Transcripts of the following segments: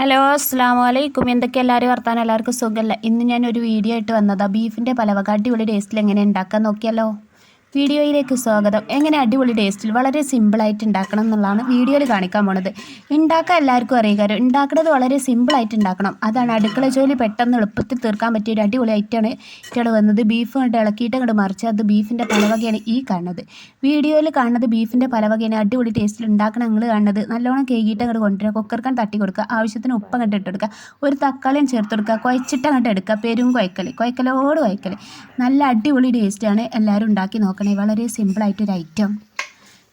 Hello അസ്സാം അലൈക്കും എന്തൊക്കെ എല്ലാവരും വർത്താനം? എല്ലാവർക്കും സുഖമല്ല ഇന്ന് ഞാൻ ഒരു വീഡിയോ ആയിട്ട് വന്നതാണ് ബീഫിന്റെ പലവക അടിപൊളി ടേസ്റ്റിൽ എങ്ങനെ ഉണ്ടാക്കാൻ നോക്കിയാലോ? വീഡിയോയിലേക്ക് സ്വാഗതം. എങ്ങനെ അടിപൊളി ടേസ്റ്റിൽ വളരെ സിമ്പിളായിട്ട് ഉണ്ടാക്കണം എന്നുള്ളതാണ് വീഡിയോയിൽ കാണിക്കാൻ പോണത്. ഉണ്ടാക്കാൻ എല്ലാവർക്കും അറിയുക ഉണ്ടാക്കുന്നത് വളരെ സിമ്പിളായിട്ട് ഉണ്ടാക്കണം അതാണ് അടുക്കള ജോലി പെട്ടെന്ന് എളുപ്പത്തിൽ തീർക്കാൻ പറ്റിയ ഒരു അടിപൊളി ഐറ്റമാണ് ഇവിടെ വന്നത്. ബീഫ് കൊണ്ട് ഇളക്കിയിട്ട് അങ്ങോട്ട് മറിച്ച് അത് ബീഫിന്റെ പലവകയാണ് ഈ കാണുന്നത്. വീഡിയോയിൽ കാണുന്നത് ബീഫിന്റെ പലവകയാണ്. അടിപൊളി ടേസ്റ്റിൽ ഉണ്ടാക്കണം നിങ്ങൾ കാണുന്നത്. നല്ലോണം കേകിയിട്ട് അങ്ങോട്ട് കൊണ്ടുവരിക. കുക്കർക്കാൻ തട്ടി കൊടുക്കുക. ആവശ്യത്തിന് ഉപ്പ് അങ്ങോട്ട് ഇട്ട് കൊടുക്കുക. ഒരു തക്കാളിയും ചേർത്ത് കൊടുക്കുക. കുഴച്ചിട്ട് അങ്ങോട്ട് എടുക്കുക. പെരും കുഴക്കൽ കുഴക്കലോട് കുഴക്കൽ നല്ല അടിപൊളി ടേസ്റ്റാണ് എല്ലാവരും ഉണ്ടാക്കി നോക്കണേ. വളരെ സിമ്പിളായിട്ട് ഒരു ഐറ്റം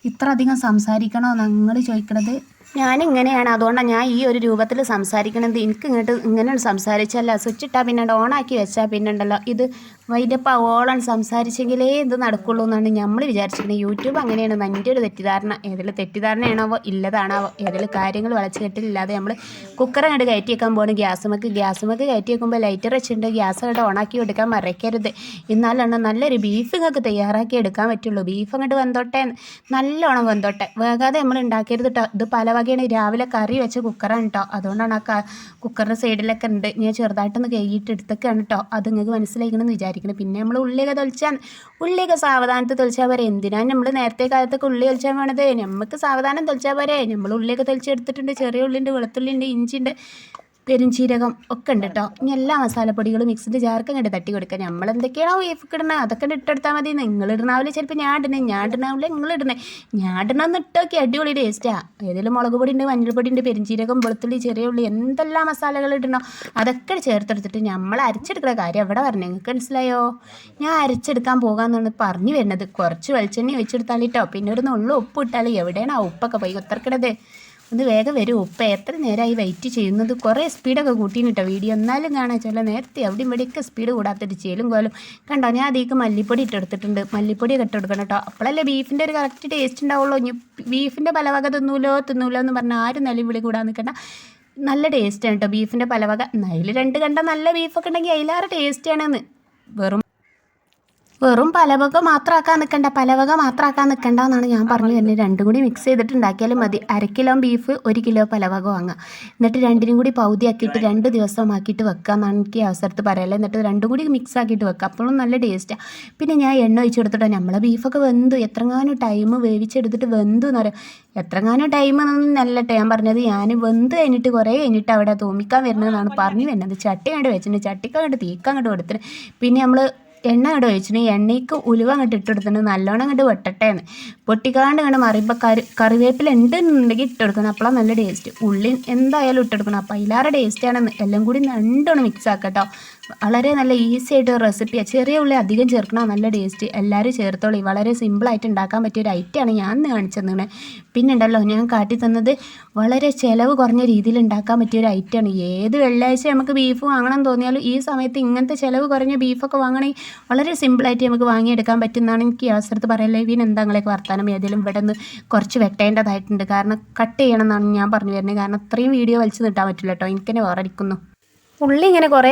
ഇത്ര അധികം സംസാരിക്കണോ നിങ്ങൾ ചോദിക്കണത്? ഞാൻ ഇങ്ങനെയാണ് അതുകൊണ്ടാണ് ഞാൻ ഈ ഒരു രൂപത്തിൽ സംസാരിക്കണത്. എനിക്ക് ഇങ്ങോട്ട് ഇങ്ങനെ സംസാരിച്ചല്ല. സ്വിച്ച് ഇട്ടാൽ പിന്നെ ഓണാക്കി വെച്ചാൽ പിന്നെ ഉണ്ടല്ലോ ഇത് വൈകിട്ടപ്പോൾ ഓളാണ് സംസാരിച്ചെങ്കിലേ ഇത് നടക്കുള്ളൂ എന്നാണ് നമ്മൾ വിചാരിച്ചിരിക്കുന്നത് യൂട്യൂബ് അങ്ങനെയാണ്. എന്റെ ഒരു തെറ്റിദ്ധാരണ. ഏതിൽ തെറ്റിദ്ധാരണയാണോ ഇല്ലതാണാവോ? ഏതിൽ കാര്യങ്ങൾ വളച്ച് കെട്ടില്ലാതെ നമ്മൾ കുക്കർ കയറ്റി വെക്കാൻ പോകണം ഗ്യാസുമക്ക് ഗ്യാസുമക്ക് കയറ്റി വെക്കുമ്പോൾ ലൈറ്റർ വെച്ചിട്ടുണ്ട്. ഗ്യാസ് അങ്ങോട്ട് ഓണാക്കി എടുക്കാൻ മറക്കരുത്. എന്നാലാണ് നല്ലൊരു ബീഫ് നിങ്ങൾക്ക് തയ്യാറാക്കി എടുക്കാൻ പറ്റുള്ളൂ. ബീഫ് അങ്ങോട്ട് വന്നോട്ടെ നല്ലോണം വന്നോട്ടെ വേഗാതെ നമ്മൾ ഉണ്ടാക്കരുത് കേട്ടോ ഇത് പല വകയാണ്. രാവിലെ കറി വെച്ച കുക്കറാണ് കേട്ടോ അതുകൊണ്ടാണ് ആ കുക്കറിന്റെ സൈഡിലൊക്കെ ഉണ്ട് ഞാൻ ചെറുതായിട്ടൊന്ന് കഴുകിയിട്ട് എടുത്തൊക്കെയാണ് കേട്ടോ അത് നിങ്ങൾക്ക് മനസ്സിലാക്കണമെന്ന് വിചാരിക്കണം. പിന്നെ നമ്മൾ ഉള്ളിയൊക്കെ തൊളിച്ചാൽ ഉള്ളിയൊക്കെ സാവധാനത്തിൽ തൊളിച്ചാൽ പോരെ. എന്തിനാണ് നമ്മൾ നേരത്തെ കാലത്തൊക്കെ ഉള്ളി തൊളിച്ചാൽ വേണത്? നമുക്ക് സാവധാനം തൊളിച്ചാൽ പോരെ. നമ്മൾ ഉള്ളിയൊക്കെ തൊളിച്ചെടുത്തിട്ടുണ്ട് ചെറിയ ഉള്ളിയുണ്ട് വെളുത്തുള്ളിയുണ്ട് ഇഞ്ചിയുണ്ട്. പെരുംജീരകം ഒക്കെ ഉണ്ട് കേട്ടോ ഇനി എല്ലാ മസാലപ്പൊടികളും മിക്സിന്റെ ജാർക്ക് അങ്ങോട്ട് തട്ടി കൊടുക്കുക. നമ്മൾ എന്തൊക്കെയാണോ ബീഫ് ഇടണത് അതൊക്കെ ഇട്ടെടുത്താൽ മതി. നിങ്ങൾ ഇടണാവില്ല ചിലപ്പോൾ ഞാൻ ഇടണേ ഞാൻ ഇടണാവില്ല നിങ്ങൾ ഇടണേ ഞാൻ ഇടണമെന്ന് ഇട്ടൊക്കെ അടിപൊളി ടേസ്റ്റാണ് ഏതെങ്കിലും മുളക് പൊടി ഉണ്ട് മഞ്ഞൾപ്പൊടി ഉണ്ട് പെരുംജീരകം വെളുത്തുള്ളി ചെറിയ ഉള്ളി എന്തെല്ലാം മസാലകൾ ഇടണോ അതൊക്കെ ചേർത്തെടുത്തിട്ട് നമ്മൾ അരച്ചെടുക്കുന്ന കാര്യം എവിടെ പറഞ്ഞു? നിങ്ങൾക്ക് മനസ്സിലായോ? ഞാൻ അരച്ചെടുക്കാൻ പോകാമെന്നാണ് പറഞ്ഞു വരുന്നത്. കുറച്ച് വെളിച്ചെണ്ണ ഒഴിച്ചെടുത്താലിട്ടോ പിന്നെ ഒരു നുള്ളു ഉപ്പ് ഇട്ടാൽ എവിടെയാണ് ആ ഉപ്പൊക്കെ പോയി ഉത്തർക്കിടത് ഒന്ന് വേഗം വരും. ഉപ്പ എത്ര നേരമായി വെയിറ്റ് ചെയ്യുന്നത്? കുറേ സ്പീഡൊക്കെ കൂട്ടിന് കേട്ടോ വീഡിയോ എന്നാലും കാണാൻ ചില നേരത്തെ അവിടെ ഇവിടെയൊക്കെ സ്പീഡ് കൂടാത്തൊരു ചേലും കോലും. കണ്ടോ ഞാൻ അതിലേക്ക് മല്ലിപ്പൊടി ഇട്ടെടുത്തിട്ടുണ്ട് മല്ലിപ്പൊടി ഇട്ട് കൊടുക്കണം കേട്ടോ അപ്പോഴല്ലേ ബീഫിന്റെ ഒരു കറക്റ്റ് ടേസ്റ്റ് ഉണ്ടാവുള്ളൂ. ഇനി ബീഫിന്റെ പലവക തിന്നൂലോ തിന്നൂലോ എന്ന് പറഞ്ഞാൽ ആരും നിലവിളി കൂടാൻ നിൽക്കണ്ട. നല്ല ടേസ്റ്റാണ് കേട്ടോ ബീഫിന്റെ പല വക അതിൽ രണ്ട് കണ്ട നല്ല ബീഫൊക്കെ ഉണ്ടെങ്കിൽ അതിലാറ് ടേസ്റ്റാണെന്ന് വെറും വെറും പലവക മാത്രമാക്കാൻ നിൽക്കണ്ട പലവക മാത്രമാക്കാൻ നിൽക്കണ്ട എന്നാണ് ഞാൻ പറഞ്ഞു തന്നെ രണ്ടും കൂടി മിക്സ് ചെയ്തിട്ട് ഉണ്ടാക്കിയാലും മതി. അര കിലോ ബീഫ് ഒരു കിലോ പലവക വാങ്ങാം എന്നിട്ട് രണ്ടിനും കൂടി പൗതിയാക്കിയിട്ട് രണ്ട് ദിവസമാക്കിയിട്ട് വെക്കുക എന്നാണ് എനിക്ക് അവസരത്ത് പറയാനുള്ളത്. എന്നിട്ട് രണ്ടും കൂടി മിക്സ് ആക്കിയിട്ട് വെക്കുക. അപ്പോഴും നല്ല ടേസ്റ്റാണ് പിന്നെ ഞാൻ എണ്ണ ഒഴിച്ച് കൊടുത്തിട്ട്. നമ്മളെ ബീഫൊക്കെ വെന്തു. എത്രങ്ങാനും ടൈം വേവിച്ചെടുത്തിട്ട് വെന്തു എന്ന് പറയാം. എത്രങ്ങാനും ടൈം എന്നല്ല ഞാൻ പറഞ്ഞത് ഞാൻ വെന്ത് കഴിഞ്ഞിട്ട് കുറേ കഴിഞ്ഞിട്ട് അവിടെ തോമിക്കാൻ വരുന്നതെന്നാണ് പറഞ്ഞു വരുന്നത്. ചട്ടി അങ്ങോട്ട് വെച്ചിട്ടുണ്ട്. ചട്ടിക്കങ്ങോട്ട് തീക്കങ്ങോട്ട് കൊടുത്തിട്ട് പിന്നെ നമ്മൾ എണ്ണ അങ്ങോട്ട് ഒഴിച്ചിട്ട് എണ്ണയ്ക്ക് ഉലുവ അങ്ങോട്ട് ഇട്ടെടുത്തിട്ട് നല്ലോണം അങ്ങോട്ട് വെട്ടട്ടെ എന്ന് പൊട്ടിക്കാണ്ട് അങ്ങോട്ട് മറിയുമ്പോൾ കറി കറിവേപ്പില ഇട്ട് ഇട്ടെടുക്കണം. അപ്പോഴാണ് നല്ല ടേസ്റ്റ് ഉള്ളി എന്തായാലും ഇട്ടെടുക്കണം. അപ്പോൾ അതിലാറെ ടേസ്റ്റാണെന്ന് എല്ലാം കൂടി രണ്ടോണം മിക്സ് ആക്കട്ടോ വളരെ നല്ല ഈസി ആയിട്ട് റെസിപ്പിയാണ് ചെറിയ ഉള്ളി അധികം ചേർക്കണം? നല്ല ടേസ്റ്റ്. എല്ലാവരും ചേർത്തോളി. വളരെ സിമ്പിളായിട്ട് ഉണ്ടാക്കാൻ പറ്റിയ ഒരു ഐറ്റമാണ് ഞാൻ ഇന്ന് കാണിച്ചു തന്നെ പിന്നെ ഉണ്ടല്ലോ ഞാൻ കാട്ടി തന്നത് വളരെ ചിലവ് കുറഞ്ഞ രീതിയിൽ ഉണ്ടാക്കാൻ പറ്റിയ ഒരു ഐറ്റമാണ് ഏത് വെള്ളിയാഴ്ച നമുക്ക് ബീഫ് വാങ്ങണം തോന്നിയാലും ഈ സമയത്ത് ഇങ്ങനത്തെ ചിലവ് കുറഞ്ഞ ബീഫൊക്കെ വാങ്ങണമെങ്കിൽ വളരെ സിമ്പിളായിട്ട് നമുക്ക് വാങ്ങിയെടുക്കാൻ പറ്റുന്നതാണ് എനിക്ക് ഈ അവസരത്ത് പറയല്ലേ ഇവൻ എന്താ വർത്താനം? ഏതെങ്കിലും ഇവിടെ നിന്ന് കുറച്ച് വെട്ടേണ്ടതായിട്ടുണ്ട്. കാരണം കട്ട് ചെയ്യണം എന്നാണ് ഞാൻ പറഞ്ഞു വരുന്നത്. കാരണം അത്രയും വീഡിയോ വലിച്ചു നീട്ടാൻ പറ്റില്ല കേട്ടോ. എനിക്കെന്നെ വേറടിക്കുന്നു ഉള്ളി ഇങ്ങനെ കുറേ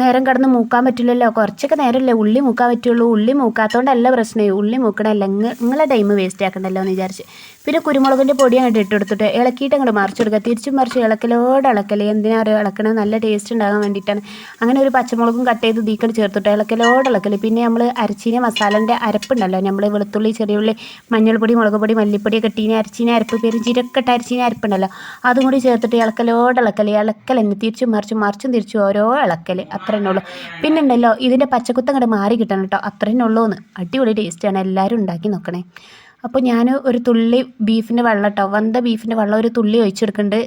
നേരം കിടന്ന് മൂക്കാൻ പറ്റില്ലല്ലോ. കുറച്ചൊക്കെ നേരമല്ലേ ഉള്ളി മൂക്കാൻ പറ്റുള്ളൂ. ഉള്ളി മൂക്കാത്തതുകൊണ്ടല്ല പ്രശ്നമേ ഉള്ളി മൂക്കണമല്ല നിങ്ങളെ ടൈം വേസ്റ്റ് ആക്കണ്ടല്ലോ എന്ന് വിചാരിച്ച്. പിന്നെ കുരുമുളകിന്റെ പൊടി അങ്ങോട്ട് ഇട്ട് കൊടുത്തിട്ട് ഇളക്കിയിട്ട് അങ്ങോട്ട് മറിച്ച് കൊടുക്കുക. തിരിച്ചും മറിച്ച് ഇളക്കലോട് ഇളക്കൽ എന്തിനാ അറിയുക നല്ല ടേസ്റ്റ് ഉണ്ടാകാൻ വേണ്ടിയിട്ടാണ് അങ്ങനെ ഒരു പച്ചമുളകും കട്ട് ചെയ്ത് ദീക്കട് ചേർത്തിട്ട് ഇളക്കലോട് ഇളക്കൽ പിന്നെ നമ്മൾ അരച്ചീന മസാലന്റെ അരപ്പുണ്ടല്ലോ. നമ്മൾ വെളുത്തുള്ളി ചെറിയുള്ളി മഞ്ഞൾപ്പൊടി മുളക് പൊടി മല്ലിപ്പൊടി ഒക്കെ ഇട്ടീനെ അരച്ചീന അരപ്പ് പേരും ചിരക്കട്ട അരച്ചീന അരപ്പുണ്ടല്ലോ. അതും കൂടി ചേർത്തിട്ട് ഇളക്കലോട് ഇളക്കൽ തന്നെ തിരിച്ചും മറിച്ചും മറിച്ചും തിരിച്ചും ഓരോ ഇളക്കൽ അത്ര ഉള്ളൂ. പിന്നെ ഉണ്ടല്ലോ ഇതിന്റെ പച്ചക്കുത്തം അങ്ങോട്ട് മാറി കിട്ടണം കേട്ടോ അത്ര ഉള്ളൂ എന്ന് അടിപൊളി ടേസ്റ്റാണ് എല്ലാവരും ഉണ്ടാക്കി നോക്കണേ. അപ്പോൾ ഞാൻ ഒരു തുള്ളി ബീഫിന്റെ വെള്ളം കേട്ടോ വന്ന ബീഫിന്റെ വെള്ളം ഒരു തുള്ളി ഒഴിച്ചെടുക്കുന്നുണ്ട്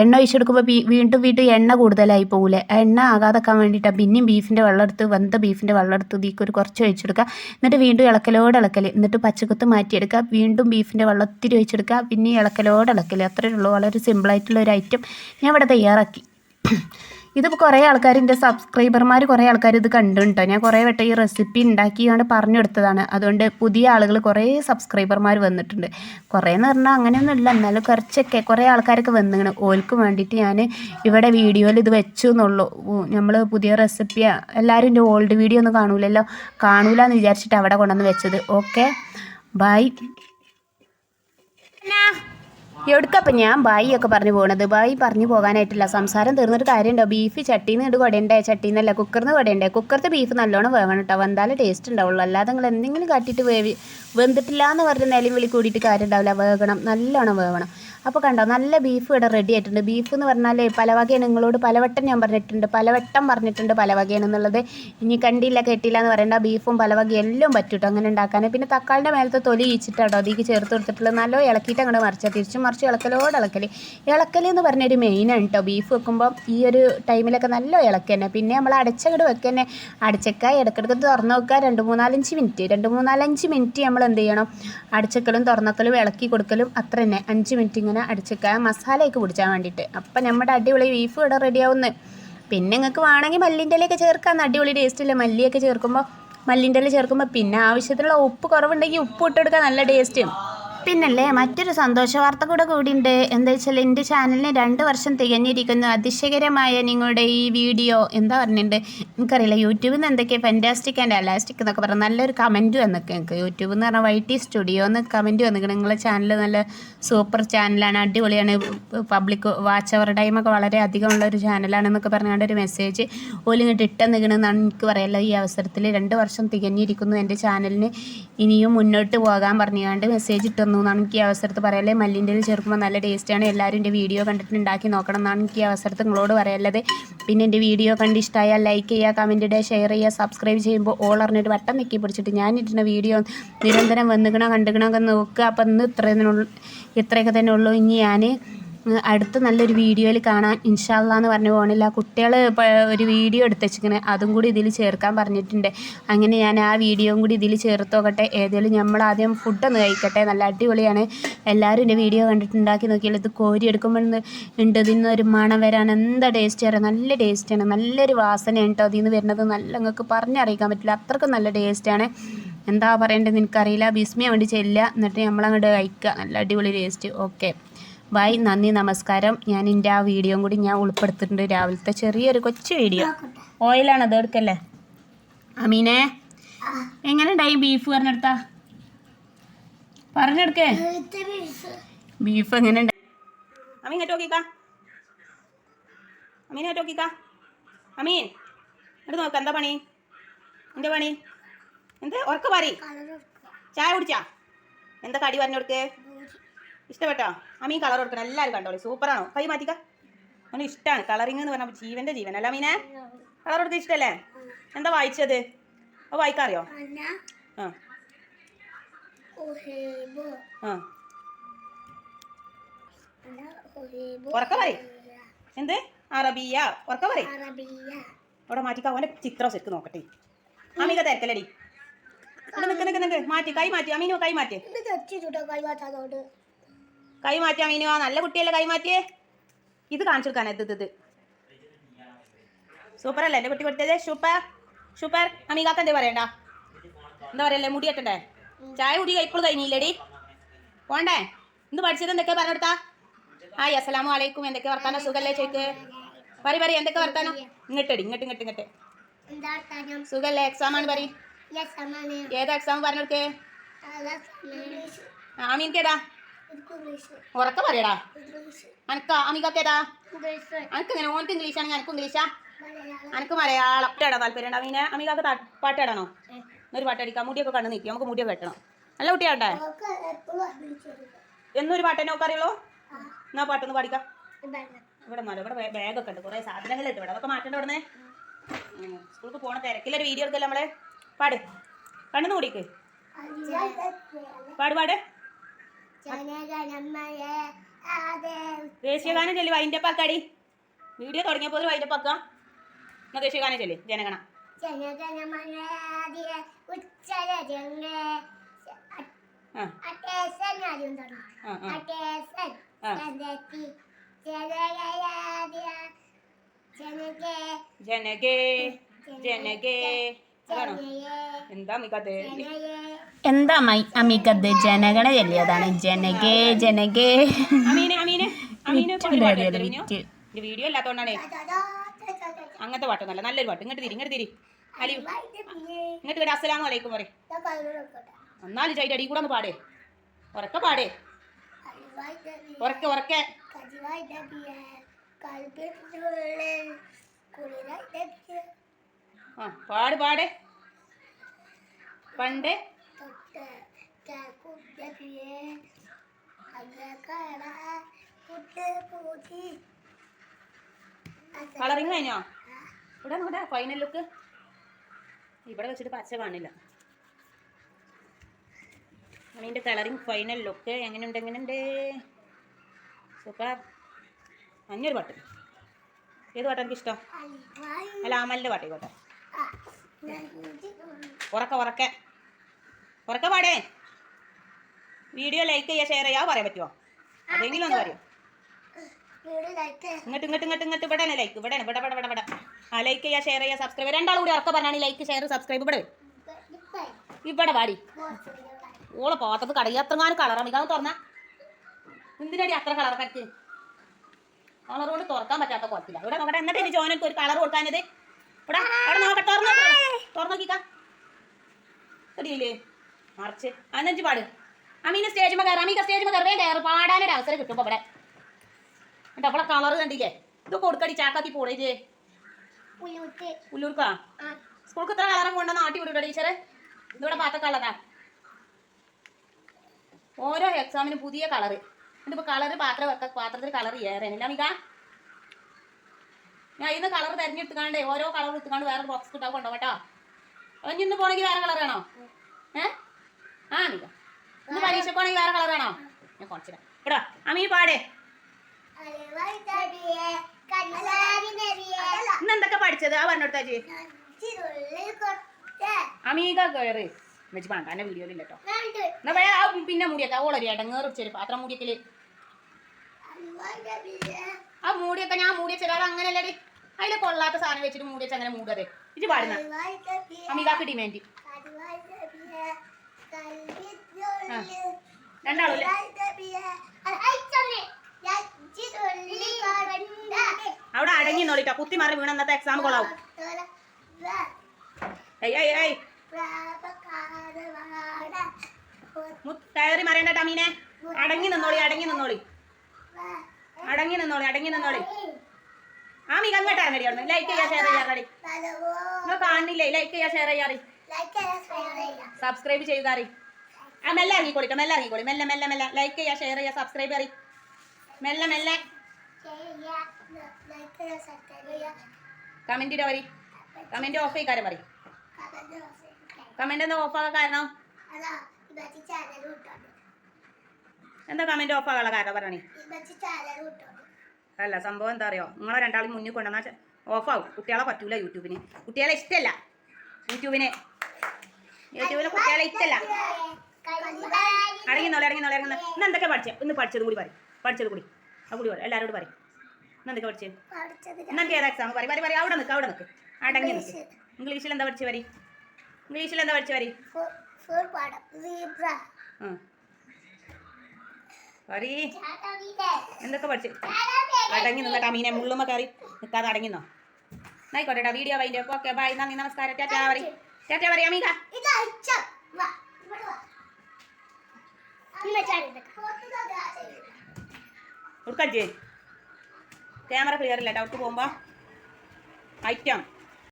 എണ്ണ ഒഴിച്ചെടുക്കുമ്പോൾ വീണ്ടും വീണ്ടും എണ്ണ കൂടുതലായി പോകില്ല എണ്ണ ആകാതെക്കാൻ വേണ്ടിയിട്ടാണ് പിന്നെയും ബീഫിന്റെ വെള്ളം എടുത്ത് വന്ന ബീഫിന്റെ വെള്ളം എടുത്ത് ഇതിലേക്ക് ഒരു കുറച്ച് ഒഴിച്ചെടുക്കുക. എന്നിട്ട് വീണ്ടും ഇളക്കലോട് ഇളക്കൽ എന്നിട്ട് പച്ചക്കുത്ത് മാറ്റിയെടുക്കുക. വീണ്ടും ബീഫിന്റെ വെള്ളം ഒത്തിരി ഒഴിച്ചെടുക്കുക. പിന്നെ ഇളക്കലോട് ഇളക്കൽ അത്രയേ ഉള്ളൂ. വളരെ സിമ്പിളായിട്ടുള്ള ഒരു ഐറ്റം ഞാൻ ഇവിടെ തയ്യാറാക്കി. ഇതിപ്പോൾ കുറേ ആൾക്കാർ എന്റെ സബ്സ്ക്രൈബർമാർ കുറേ ആൾക്കാർ ഇത് കണ്ടു കേട്ടോ ഞാൻ കുറേ വട്ടം ഈ റെസിപ്പി ഉണ്ടാക്കിയാണ് പറഞ്ഞു കൊടുത്തതാണ് അതുകൊണ്ട് പുതിയ ആളുകൾ കുറേ സബ്സ്ക്രൈബർമാർ വന്നിട്ടുണ്ട്. കുറേ എന്ന് പറഞ്ഞാൽ അങ്ങനെയൊന്നും ഇല്ല എന്നാലും കുറച്ചൊക്കെ കുറേ ആൾക്കാരൊക്കെ വന്നിങ്ങനെ ഓൽക്ക് വേണ്ടിയിട്ട് ഞാൻ ഇവിടെ വീഡിയോയിൽ ഇത് വെച്ചു എന്നുള്ളൂ നമ്മൾ പുതിയ റെസിപ്പി എല്ലാവരും എന്റെ ഓൾഡ് വീഡിയോ ഒന്നും കാണൂലല്ലോ? കാണൂല എന്ന് വിചാരിച്ചിട്ട് അവിടെ കൊണ്ടുവന്ന് വെച്ചത്. ഓക്കെ ബൈ എവിടുക്കപ്പം ഞാൻ ബായി ഒക്കെ പറഞ്ഞു പോകണത് ബായി പറഞ്ഞു പോകാനായിട്ടില്ല. സംസാരം തീർന്നിട്ട് കാര്യമുണ്ടോ ബീഫ് ചട്ടിയിൽ നിന്ന് കൊടയണ്ടേ ചട്ടിയിൽ നിന്നല്ല കുക്കറിൽ കുക്കറത്തെ ബീഫ് നല്ലോണം വേവണം കേട്ടോ വന്നാലേ ടേസ്റ്റ് ഉണ്ടാവുള്ളൂ അല്ലാതെ നിങ്ങൾ എന്തെങ്കിലും കാട്ടിയിട്ട് വേവി വെന്തിട്ടില്ല എന്ന് പറഞ്ഞ നിലയും വിളി കൂടിയിട്ട് കാര്യം ഉണ്ടാവില്ല വേകണം. നല്ലോണം വേവണം. അപ്പോൾ കണ്ടോ നല്ല ബീഫ് ഇവിടെ റെഡി ആയിട്ടുണ്ട്. ബീഫ് എന്ന് പറഞ്ഞാൽ പല വകയാണ്. നിങ്ങളോട് പലവട്ടം ഞാൻ പറഞ്ഞിട്ടുണ്ട്. പലവട്ടം പറഞ്ഞിട്ടുണ്ട് പല വകയാണെന്നുള്ളത് ഇനി കണ്ടില്ല കേട്ടില്ല എന്ന് പറയേണ്ട. ബീഫും പല വക എല്ലാം പറ്റൂട്ടോ അങ്ങനെ ഉണ്ടാക്കാൻ പിന്നെ തക്കാളിന്റെ മേലത്തെ തൊലി ഈച്ചിട്ടാട്ടോ അതിക്ക് ചേർത്ത് കൊടുത്തിട്ടുള്ളത്. നല്ല ഇളക്കിയിട്ട് അങ്ങോട്ട് മറിച്ചാൽ തിരിച്ചും മറിച്ച് ഇളക്കലോട് ഇളക്കൽ ഇളക്കൽ എന്ന് പറഞ്ഞൊരു മെയിനാണ് കേട്ടോ ബീഫ് വെക്കുമ്പോൾ ഈ ഒരു ടൈമിലൊക്കെ നല്ല ഇളക്ക് തന്നെ പിന്നെ നമ്മൾ അടച്ചങ്ങട് വെക്കുക തന്നെ അടച്ചക്ക ഇടക്കിടക്ക് തുറന്ന് വെക്കുക രണ്ട് മൂന്നാലഞ്ച് മിനിറ്റ് രണ്ട് മൂന്നാലഞ്ച് മിനിറ്റ് നമ്മൾ എന്ത് ചെയ്യണം? അടച്ചക്കലും തുറന്നക്കലും ഇളക്കി കൊടുക്കലും അത്ര തന്നെ അഞ്ച് മിനിറ്റ് അടച്ചക്ക മസാലയൊക്കെ പിടിച്ചാൻ വേണ്ടിയിട്ട്. അപ്പം നമ്മുടെ അടിപൊളി ബീഫ് ഇവിടെ റെഡിയാവുന്നു പിന്നെ നിങ്ങൾക്ക് വേണമെങ്കിൽ മല്ലിന്റെ ഇലയൊക്കെ ചേർക്കാം. അടിപൊളി ടേസ്റ്റില്ല മല്ലിയൊക്കെ ചേർക്കുമ്പോൾ മല്ലിന്റെ ഇല ചേർക്കുമ്പോൾ പിന്നെ ആവശ്യത്തിനുള്ള ഉപ്പ് കുറവുണ്ടെങ്കിൽ ഉപ്പ് ഇട്ടെടുക്കാൻ നല്ല ടേസ്റ്റ് പിന്നല്ലേ മറ്റൊരു സന്തോഷ വാർത്ത കൂടെ കൂടിയുണ്ട്. എന്താ വെച്ചാൽ എന്റെ ചാനലിന് രണ്ട് വർഷം തികഞ്ഞിരിക്കുന്നു. അതിശയകരമായ നിങ്ങളുടെ ഈ വീഡിയോ. എന്താ പറഞ്ഞിട്ടുണ്ട് എനിക്കറിയില്ല യൂട്യൂബിൽ നിന്ന് എന്തൊക്കെ ഫെന്റാസ്റ്റിക് ആൻഡ് അലാസ്റ്റിക് എന്നൊക്കെ പറഞ്ഞാൽ നല്ലൊരു കമന്റ് വന്നൊക്കെ എനിക്ക്. യൂട്യൂബിൽ എന്ന് പറഞ്ഞാൽ വൈറ്റി സ്റ്റുഡിയോ എന്ന് കമന്റ് വന്നിരിക്കണം നിങ്ങളെ ചാനൽ നല്ല സൂപ്പർ ചാനലാണ് അടിപൊളിയാണ്. പബ്ലിക് വാച്ച് അവർ ടൈമൊക്കെ വളരെ അധികമുള്ള ഒരു ചാനലാണെന്നൊക്കെ പറഞ്ഞുകൊണ്ട് ഒരു മെസ്സേജ് ഓലും ഇങ്ങോട്ട് ഇട്ടെന്നിക്കണമെന്നാണ് എനിക്ക് പറയാനുള്ളത്. ഈ അവസരത്തിൽ രണ്ട് വർഷം തികഞ്ഞിരിക്കുന്നു എന്റെ ചാനലിന് ഇനിയും മുന്നോട്ട് പോകാൻ പറഞ്ഞുകൊണ്ട് മെസ്സേജ് ഇട്ടു തന്നു എന്നാണ് എനിക്ക് ഈ അവസരത്ത് പറയാല്ലേ മല്ലിന്റെ ചേർക്കുമ്പോൾ നല്ല ടേസ്റ്റാണ് എല്ലാവരും എന്റെ വീഡിയോ കണ്ടിട്ട് ഉണ്ടാക്കി നോക്കണം എന്നാണ് എനിക്ക് ഈ അവസരത്ത് നിങ്ങളോട് പറയാനുള്ളത് പിന്നെ എന്റെ വീഡിയോ കണ്ട് ഇഷ്ടമായാൽ ലൈക്ക് ചെയ്യുക കമന്റ് ഇടുക ഷെയർ ചെയ്യുക സബ്സ്ക്രൈബ് ചെയ്യുമ്പോൾ ഓൾ അറിഞ്ഞിട്ട് വട്ടം നെക്കി പിടിച്ചിട്ട് ഞാൻ ഇട്ടുന്ന വീഡിയോ നിരന്തരം വന്നുകണോ കണ്ടുകണോ ഒക്കെ നോക്കുക. അപ്പം ഇന്ന് ഇത്രയും ഇത്രയൊക്കെ തന്നെ ഉള്ളൂ. ഇനി ഞാൻ അടുത്ത നല്ലൊരു വീഡിയോയിൽ കാണാൻ ഇൻഷാല്ല എന്ന് പറഞ്ഞു പോകണില്ല കുട്ടികൾ ഒരു വീഡിയോ എടുത്ത് വെച്ചിങ്ങനെ അതും കൂടി ഇതിൽ ചേർക്കാൻ പറഞ്ഞിട്ടുണ്ട്. അങ്ങനെ ഞാൻ ആ വീഡിയോയും കൂടി ഇതിൽ ചേർത്ത് നോക്കട്ടെ ഏതെങ്കിലും നമ്മൾ ആദ്യം ഫുഡൊന്ന് കഴിക്കട്ടെ. നല്ല അടിപൊളിയാണ്. എല്ലാവരും എന്റെ വീഡിയോ കണ്ടിട്ടുണ്ടാക്കി നോക്കിയാൽ ഇത് കോരി എടുക്കുമ്പോൾ ഉണ്ട് ഇതിൽ നിന്ന് ഒരു മണം വരാൻ എന്താ ടേസ്റ്റ് വരാൻ നല്ല ടേസ്റ്റാണ് നല്ലൊരു വാസനയാണ് കേട്ടോ അതിൽ നിന്ന് വരുന്നത്. നല്ല നിങ്ങൾക്ക് പറഞ്ഞറിയിക്കാൻ പറ്റില്ല. അത്രക്കും നല്ല ടേസ്റ്റാണ് എന്താ പറയേണ്ടത് എനിക്കറിയില്ല. ബിസ്മിയ വേണ്ടി ചെല്ലുക. എന്നിട്ട് നമ്മളങ്ങോട്ട് കഴിക്കുക. നല്ല അടിപൊളി ടേസ്റ്റ് ഓക്കെ ബൈ നന്ദി നമസ്കാരം. ഞാൻ എന്റെ ആ വീഡിയോയും കൂടി ഞാൻ ഉൾപ്പെടുത്തിയിട്ടുണ്ട്. രാവിലത്തെ ചെറിയൊരു കൊച്ചു വീഡിയോ. ഓയിലാണ് അത് എടുക്കല്ലേ? അമീനെ എങ്ങനെ ഉണ്ടായി ബീഫ് പറഞ്ഞെടുത്താ? പറഞ്ഞെടുക്കേ. ബീഫ് എങ്ങനെ അമീൻ കേട്ടോ അമീൻ കേട്ടോ അമീൻ എന്നിട്ട് നോക്ക. എന്താ പണി? എന്താ പണി? എന്ത്? ഉറക്ക പറ ചായ കുടിച്ചാ? എന്താ കടി പറഞ്ഞു കൊടുക്കേ? ഇഷ്ടപ്പെട്ടോ? അമീൻ കളർ കൊടുക്കണം. എല്ലാവരും കണ്ടോളി. സൂപ്പറാണോ കൈ മാറ്റിക്ക. അവന് ഇഷ്ടമാണ് കളറിങ് എന്ന് പറഞ്ഞാൽ ജീവന്റെ ജീവൻ അല്ല അമീനെ കളർ കൊടുക്കാൻ ഇഷ്ടമല്ലേ എന്താ വായിച്ചത്? അപ്പോൾ വായിക്കാറിയോ? ആ. ഉറക്ക പറയും. എന്ത്? അറബിയ. ഉറക്ക പറയും. അവിടെ മാറ്റിക്ക. അവന്റെ ചിത്രം ശരിക്കും നോക്കട്ടെ. അമീക നിക്ക് നിക്ക് മാറ്റി. കൈ മാറ്റി. അമീനോ കൈ മാറ്റി. കൈ മീനു. ആ നല്ല കുട്ടിയല്ലേ കൈമാറ്റിയേ? ഇത് കാണിച്ചു കൊടുക്കാൻ എത്തത് സൂപ്പർ അല്ലേ? എന്റെ കുട്ടി കൊടുത്തത്? സൂപ്പർ സൂപ്പർ അമീകാക്ക എന്തേ പറയണ്ട? എന്താ പറയല്ലേ? മുടി കെട്ടണ്ടേ ചായ കുടി ഇപ്പോഴും കഴിഞ്ഞില്ലേടി? പോണ്ടേ? എന്ത് പഠിച്ചത് എന്തൊക്കെ പറഞ്ഞെടുത്താ ഹായ് അസ്സലാമു അലൈക്കും. എന്തൊക്കെ വർത്താനോ? സുഖല്ലേ ചേക്ക് പറ പറ എന്തൊക്കെ വർത്താനോ? ഇങ്ങോട്ടടി ഇങ്ങോട്ട് ഇങ്ങോട്ട് ഇങ്ങോട്ട്. സുഖല്ലേ? എക്സാം ആണ് പറയും. ഏതാ എക്സാം പറഞ്ഞെടുക്ക് ആമീൻക്കേതാ ഉറക്ക പറയടാ. അനക്ക അമികക്കേതാ അനക്ക് ഇങ്ങനെ ഓനക്ക് ഇംഗ്ലീഷാണ് അനക്ക് ഇംഗ്ലീഷാ. അനക്ക് മലയാളം. പാട്ടാടാ താല്പര്യം ഉണ്ടോ അമീനെ അമികാക്ക് പാട്ടാടണോ? ഒരു പാട്ടടിക്കാം മുടിയൊക്കെ കണ്ടു നിൽക്കും നമുക്ക് മുടിയൊക്കെ വെട്ടണം. നല്ല കുട്ടിയാണ്ടേ എന്നൊരു പാട്ടന്നെ ഒക്കെ അറിയുള്ളൂ? എന്നാ പാട്ടൊന്ന് പാടിക്കാം. ഇവിടെ നല്ല ഇവിടെ ബാഗൊക്കെ ഉണ്ട്. കുറേ സാധനങ്ങളുണ്ട് ഇവിടെ. അതൊക്കെ മാറ്റേണ്ട ഉടനെ സ്കൂൾക്ക് പോണ തിരക്കിലൊരു വീഡിയോ എടുക്കല്ലേ നമ്മളെ? പാട്. കണ്ണു കൂടിക്ക്. പാട് പാട്. ദേശീയഗാനം ചൊല്ലി വൈന്റെ ആക്കാടി. വീഡിയോ തുടങ്ങിയപ്പോൾ വൈന്റെ ആക്കാം. എന്നാ ദേശീയഗാനം ചൊല്ലി ജനഗണ. ജനകേ ജനകേ എന്താ മിക്കത് എന്താ അമിക്കത്? ജനഗണ ചൊല്ലിയതാണ് ജനകേ ജനകേ. വീഡിയോ അല്ലാത്തോണ്ടാണ് അങ്ങനത്തെ പാട്ടൊന്നല്ല നല്ലൊരു പാട്ട്. ഇങ്ങോട്ട് തിരി ഇങ്ങോട്ട് തിരി അലി. ഇങ്ങോട്ട് വരെ അസ്സലാമു അലൈക്കും പറയും. എന്നാലും ചൈറ്റ് അടി കൂടെ ഒന്ന് പാടേ. ഉറക്കെ പാടേ. ഉറക്കെ ഉറക്കെ. ആ പാട് പാടേ. പണ്ട് കളറിങ് കഴിഞ്ഞോ? ഇവിടെ നോട്ടെ ഫൈനൽ ലുക്ക് ഇവിടെ വെച്ചിട്ട് പച്ച കാണില്ല. മണീന്റെ കളറിങ് ഫൈനൽ ലുക്ക് എങ്ങനെയുണ്ട് എങ്ങനെയുണ്ട് സൂപ്പർ. അഞ്ഞൊരു പാട്ട്. ഏത് പാട്ടാ എനിക്ക് ഇഷ്ടം? അല്ല അമലിന്റെ പാട്ടായിക്കോട്ടെ ഉറക്ക ഉറക്കെ. ഉറക്ക പാടേ. വീഡിയോ ലൈക്ക് ചെയ്യുക ഷെയർ ചെയ്യാ പറയാൻ പറ്റുമോ അതെങ്കിലും ഒന്ന് പറയൂ. ഇങ്ങോട്ട് ഇങ്ങോട്ട് ഇങ്ങോട്ട് ഇങ്ങോട്ട്. ഇവിടെ ലൈക്ക് ഇവിടെ ഇവിടെ ഇവിടെ ഇവിടെ ഇവിടെ. ആ ലൈക്ക് ചെയ്യുക ഷെയർ ചെയ്യുക സബ്സ്ക്രൈബ് രണ്ടാളും കൂടി ഉറക്ക പറഞ്ഞാണ് ലൈക്ക് ഷെയർ സബ്സ്ക്രൈബ് ഇവിടെ ഇവിടെ പാടി. ഓളെ പോത്തത് കടയിൽ അത്രങ്ങാനും കളറാണ് ഇതാണ് തുറന്ന. എന്തിനടി അത്ര കളർ കറ്റ് കളർ കൊണ്ട് തുറക്കാൻ പറ്റാത്ത കുഴപ്പമില്ല. ഇവിടെ നോക്കട്ടെ എന്നിട്ട് ഇനി ജോനക്ക് ഒരു കളർ കൊടുക്കാനത്. ഇവിടെ അവിടെ നോക്കട്ടെ തുറന്നു തുറന്നു. നോക്കിക്കാ. ശരിയില്ലേ മറിച്ച്. അന്നഞ്ച് പാട്. അമീന് സ്റ്റേജ് കയറി അമീക സ്റ്റേജ് കയറി കയറി പാടാനൊരു അവസരം കിട്ടും അവിടെ എന്നിട്ട് അവളെ കളർ കണ്ടില്ലേ? ഇത് കൊടുക്കടി ചാക്കാത്തി പോളേജ് ഉള്ളൂർക്കാ? സ്കൂൾക്ക് ഇത്ര കളറും കൊണ്ടുവന്ന് ആട്ടി വിടൂട്ടോ ടീച്ചറെ? ഇതിവിടെ പാത്ത കളറാ ഓരോ എക്സാമിനും പുതിയ കളറ് എന്നിട്ട് ഇപ്പൊ കളറ് പാത്രം വെക്ക പാത്രത്തിൽ കളർ ഏറെ. ഇല്ല മിക ഞാൻ ഇന്ന് കളർ തിരഞ്ഞെടുത്തുകാണ്ടേ ഓരോ കളർ എടുത്തുകൊണ്ട് വേറെ ബോക്സ് കിട്ടാൻ കൊണ്ടുപോകട്ടോ. ഇനി ഇന്ന് പോണെങ്കിൽ വേറെ കളർ വേണോ ഏ? ആ മിക ഇന്ന് പരീക്ഷ പോണെങ്കിൽ വേറെ കളർ ഞാൻ കുറച്ചിടാം. ഇവിടെ അമീ പാടേ. ഇന്ന് എന്തൊക്കെ പഠിച്ചത്? ആ പറഞ്ഞെടുത്താ അമീക കയറി. വെച്ച് പണക്കാന്റെ വീഡിയോയിലില്ല കേട്ടോ. എന്നാ പിന്നെ മൂടിയൊക്കെ ഓളൊരു ഇടങ്ങേറി വെച്ചൊരു പാത്രം മൂടിയൊക്കെ ആ മൂടിയൊക്കെ ഞാൻ മൂടിയ അത് അങ്ങനെയല്ലേ അതിൽ കൊള്ളാത്ത സാധനം വെച്ചിട്ട് മൂടി വെച്ച് അങ്ങനെ മൂടതെ ഇത് പാടുന്ന. അമീകാക്ക് ഡിമാൻഡ് രണ്ടാളും അവിടെ അടങ്ങി നോളിട്ടോ കുത്തി മാറി വീണ അന്നത്തെ എക്സാം കൊള്ളാവും കയറി മറിയണ്ട മീനെ. അടങ്ങി നിന്നോളി അടങ്ങി നിന്നോളി. അടങ്ങി നിന്നോളി അടങ്ങി നിന്നോളി. ആ മീൻ അങ്ങോട്ട് ഇറങ്ങടി അവിടെ ലൈക്ക് ചെയ്യാ ഷെയർ ചെയ്യാറി നിങ്ങൾ കാണില്ലേ? ലൈക്ക് ചെയ്യാ ഷെയർ ചെയ്യാറി സബ്സ്ക്രൈബ് ചെയ്യുക അറി ആ മെല്ലെ ഇറങ്ങിക്കോളിട്ടോ മെല്ലെ ഇറങ്ങിക്കോളി. മെല്ലെ മെല്ലെ മെല്ലെ. ലൈക്ക് ചെയ്യാ ഷെയർ ചെയ്യാ സബ്സ്ക്രൈബ് അറി മെല്ലെ മെല്ലെ. കമന്റ് ഇടോ വരി. കമന്റ് ഓഫ് ചെയ്യാൻ പറയും കമന്റ് എന്താ ഓഫ് ആകാൻ കാരണം? എന്താ കമന്റ് ഓഫ് ആകാനുള്ള കാരണം പറയണേ അല്ല സംഭവം എന്താ അറിയോ? നിങ്ങളെ രണ്ടാളും മുന്നിൽ കൊണ്ടുവന്നാൽ ഓഫാവും കുട്ടികളെ പറ്റൂല യൂട്യൂബിന് കുട്ടികളെ ഇഷ്ടമല്ല യൂട്യൂബിന്. യൂട്യൂബിലെ കുട്ടികളെ ഇഷ്ടമല്ല അടങ്ങി നോളെ അടങ്ങി നോളെ അടങ്ങി ഇന്ന് എന്തൊക്കെ പഠിച്ചേ? ഇന്ന് പഠിച്ചത് കൂടി പറയും. പഠിച്ചത് കൂടി. ആ കൂടി പറയും. എല്ലാവരോടും പറയും. ഇന്ന് എന്തൊക്കെ പഠിച്ചത് ഇന്നൊക്കെ ഏതാ എക്സാം പറയും പറയും അവിടെ നിൽക്ക് അവിടെ നിൽക്ക് അടങ്ങി നിൽക്ക് ഇംഗ്ലീഷിൽ എന്താ പഠിച്ചു വരി? ഇംഗ്ലീഷിൽ എന്താ പഠിച്ചു വരി? എന്തൊക്കെ പഠിച്ചു? അടങ്ങി നിന്നാ മീനെ മുള്ളുമ്മ കയറി നിൽക്കാതെ അടങ്ങി നിന്നോ? ആയിക്കോട്ടെ ട്ടാ, വീഡിയോ വൈന്റെ ഓക്കെ ബൈ നന്ദി നമസ്കാരം. ടാറ്റാ പറയും. ടാറ്റാ പറയാം അമീക. ഉടുക്കടിച്ചേ ക്യാമറ ക്ലിയർ ഇല്ല ഡൗട്ട് പോകുമ്പോൾ ഐറ്റം